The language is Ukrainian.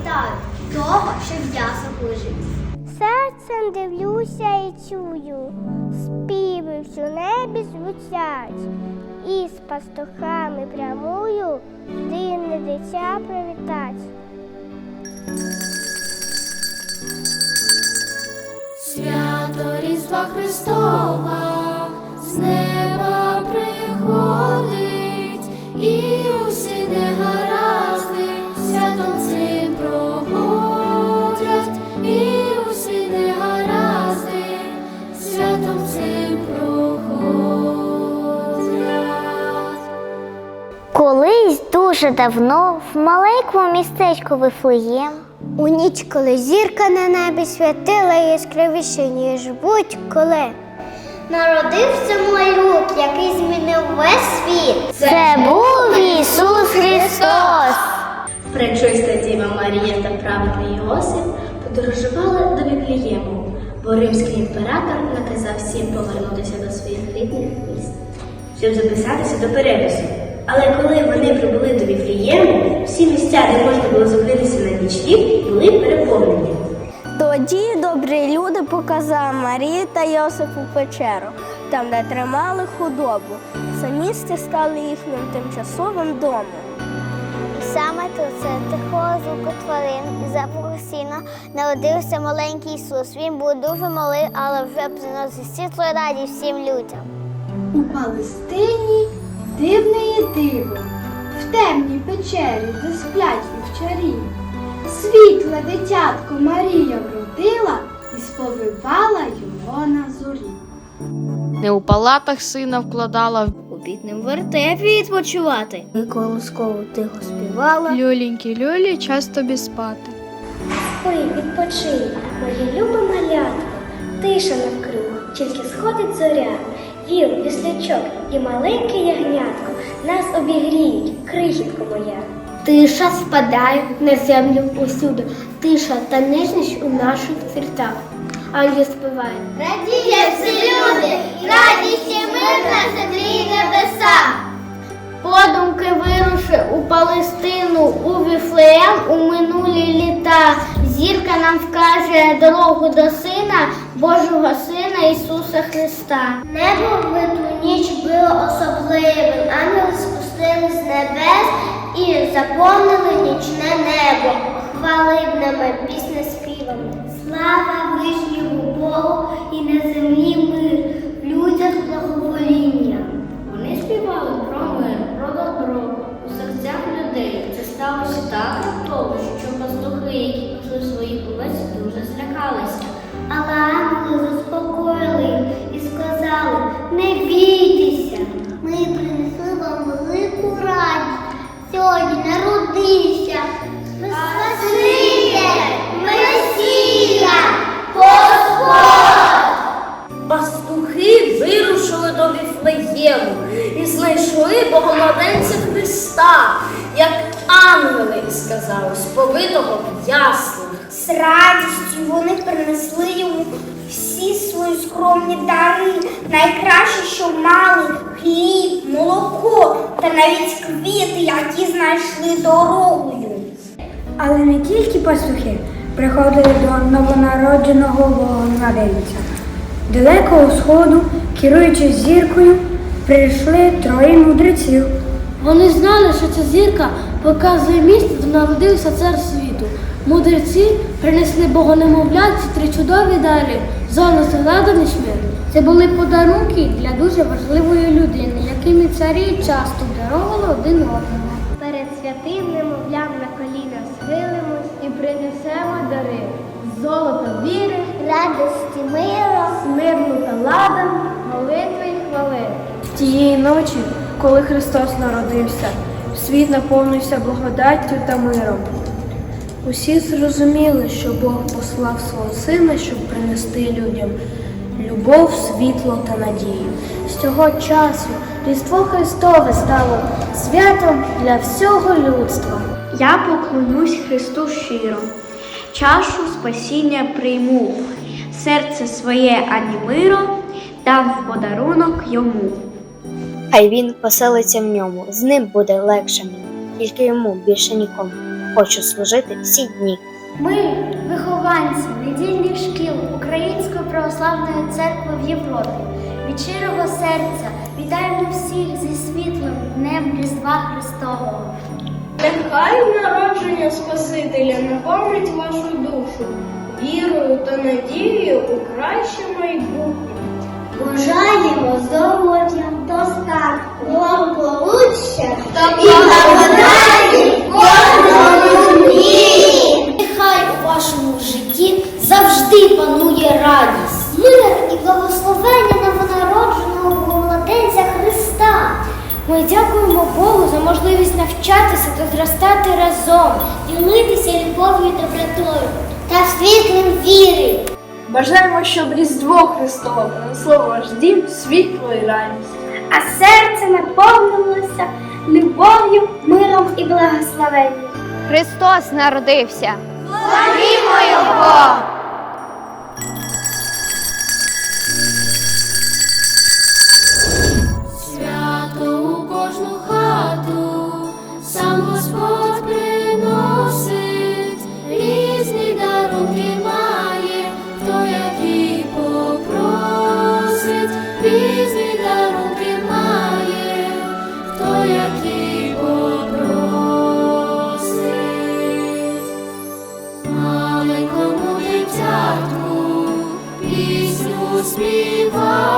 вітають того, що в ясах лежить. Серцем дивлюся і чую, співи в небі звучать, і з пастухами прямую дивне дитя привітать. Свято Різдва Христова дуже давно в маленькому містечку Вифлеєм у ніч, коли зірка на небі святила яскравіше, ніж будь-коли. Народився малюк, який змінив весь світ. Це був Ісус Христос. Пречиста Діва Марія та праведний Йосип подорожували до Віфлієму, бо римський імператор наказав всім повернутися до своїх рідних міст, щоб записатися до перепису. Але коли вони прибули до Віфлієму, всі місця, де можна було зупинитися на нічліг, були переповнені. Тоді добрі люди показали Марії та Йосифу печеру, там, де тримали худобу. Це місце стало їхнім тимчасовим домом. Саме тут серед тихого звуку тварин і запаху сіна народився маленький Ісус. Він був дуже малий, але вже приносив світло і радість всім людям. У Палестині дивне є диво, в темній печері, де сплять вівчарі. Світле дитятко Марія вродила і сповивала його на зорі. Не у палатах сина вкладала, У бідному вертепі відпочивати. Ми колосково тихо співала. люленькі люлі, час тобі спати. Спи, відпочинь, моє любе малятко, тиша навкруг, тільки сходить зоря, віл, віслячок і маленьке ягнятко нас обігріють, крихітко моя. Тиша спадає на землю усюди, тиша та ніжність у наших серцях. Ангел співає. Радіє всі люди, радість і мир на землі і небеса. Подумки вируши у Палестину, у Віфлеєм у минулі літа. Зірка нам вкаже дорогу до сина, Божого Сина Ісуса Христа. Небо в ту ніч було особливим. Ангели спустили з небес і заповнили нічне небо хвалибними пісня співами. Слава вишньому Богу і на землі мир, З радістю вони принесли йому всі свої скромні дари, найкраще, що мали хліб, молоко та навіть квіти, які знайшли дорогою. Але не тільки пастухи приходили до новонародженого Богомладенця. Далеко у сходу, керуючись зіркою, прийшли троє мудреців. Вони знали, що ця зірка показує місце, де народився цар світу. Мудреці принесли богонемовляці три чудові дари золото, ладан і шмир. Це були подарунки для дуже важливої людини, якими царі часто дарували один одному. Перед святим немовлям на коліна схилимось і принесемо дари. Золото віри, радості мира, смирну та ладан, молитви й хвали. Тієї ночі, коли Христос народився, світ наповнився благодаттю та миром. Усі зрозуміли, що Бог послав свого сина, щоб принести людям любов, світло та надію. З цього часу Різдво Христове стало святом для всього людства. Я поклонюсь Христу щиро, чашу спасіння прийму, серце своє ані миро, дам в подарунок йому. Хай він поселиться в ньому, з ним буде легше мені, тільки йому більше нікому. Хочу служити всі дні. Ми, вихованці недільних шкіл Української православної церкви в Європі, від щирого серця вітаємо всіх зі світлим Днем Різдва Христового. Нехай народження Спасителя наповнить вашу душу вірою та надією у краще майбутнє. Бажаємо здоров'я, достатку, благополуччя і вашому житті завжди панує радість, мир і благословення новонародженого младенця Христа. Ми дякуємо Богу за можливість навчатися та зростати разом, ділитися любов'ю і добротою та світлом віри. Бажаємо, щоб Різдво Христове принесло ваш дім світло і радість. а серце наповнилося любов'ю, миром і благословенням. Христос народився. Florimo! me thy